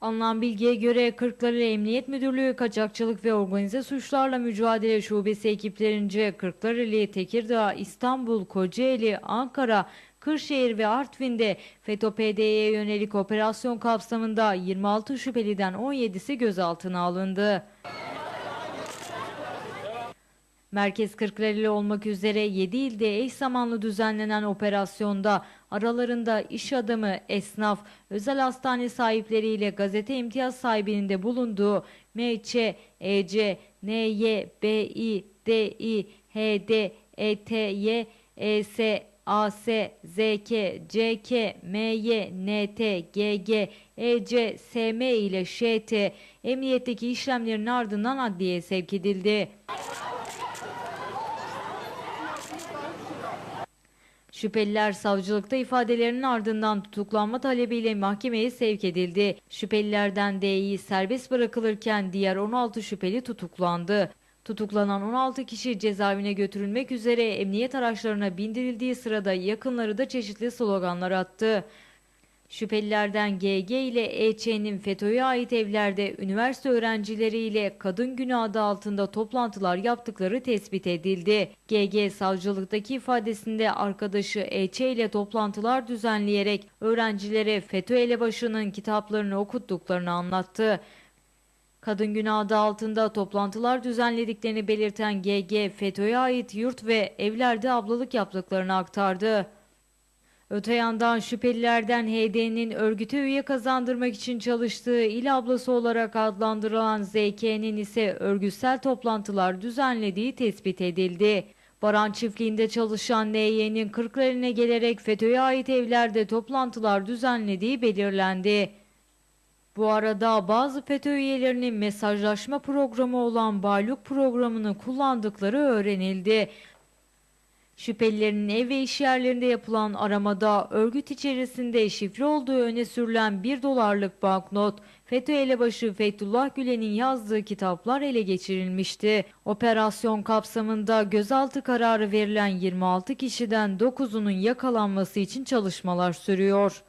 Alınan bilgiye göre Kırklareli Emniyet Müdürlüğü Kaçakçılık ve Organize Suçlarla Mücadele Şubesi ekiplerince Kırklareli, Tekirdağ, İstanbul, Kocaeli, Ankara, Kırşehir ve Artvin'de FETÖ-PD'ye yönelik operasyon kapsamında 26 şüpheliden 17'si gözaltına alındı. Merkez Kırklareli olmak üzere 7 ilde eş zamanlı düzenlenen operasyonda aralarında iş adamı, esnaf, özel hastane sahipleriyle gazete imtiyaz sahibinin de bulunduğu MÇ, EC, NY, Bİ, Dİ, HD, ETY, ES, AS, ZK, CK, MY, NT, GG, EC, SM ile ŞT emniyetteki işlemlerin ardından adliyeye sevk edildi. Şüpheliler savcılıkta ifadelerinin ardından tutuklanma talebiyle mahkemeye sevk edildi. Şüphelilerden D'yi serbest bırakılırken diğer 16 şüpheli tutuklandı. Tutuklanan 16 kişi cezaevine götürülmek üzere emniyet araçlarına bindirildiği sırada yakınları da çeşitli sloganlar attı. Şüphelilerden GG ile EÇ'nin FETÖ'ye ait evlerde üniversite öğrencileriyle Kadın Günü adı altında toplantılar yaptıkları tespit edildi. GG savcılıktaki ifadesinde arkadaşı EÇ ile toplantılar düzenleyerek öğrencilere FETÖ elebaşının kitaplarını okuttuklarını anlattı. Kadın Günü adı altında toplantılar düzenlediklerini belirten GG, FETÖ'ye ait yurt ve evlerde ablalık yaptıklarını aktardı. Öte yandan şüphelilerden HD'nin örgüte üye kazandırmak için çalıştığı il ablası olarak adlandırılan ZK'nin ise örgütsel toplantılar düzenlediği tespit edildi. Baran çiftliğinde çalışan NY'nin Kırklareli'ne gelerek FETÖ'ye ait evlerde toplantılar düzenlediği belirlendi. Bu arada bazı FETÖ üyelerinin mesajlaşma programı olan Baluk programını kullandıkları öğrenildi. Şüphelilerin ev ve iş yerlerinde yapılan aramada örgüt içerisinde şifre olduğu öne sürülen 1 dolarlık banknot, FETÖ elebaşı Fethullah Gülen'in yazdığı kitaplar ele geçirilmişti. Operasyon kapsamında gözaltı kararı verilen 26 kişiden 9'unun yakalanması için çalışmalar sürüyor.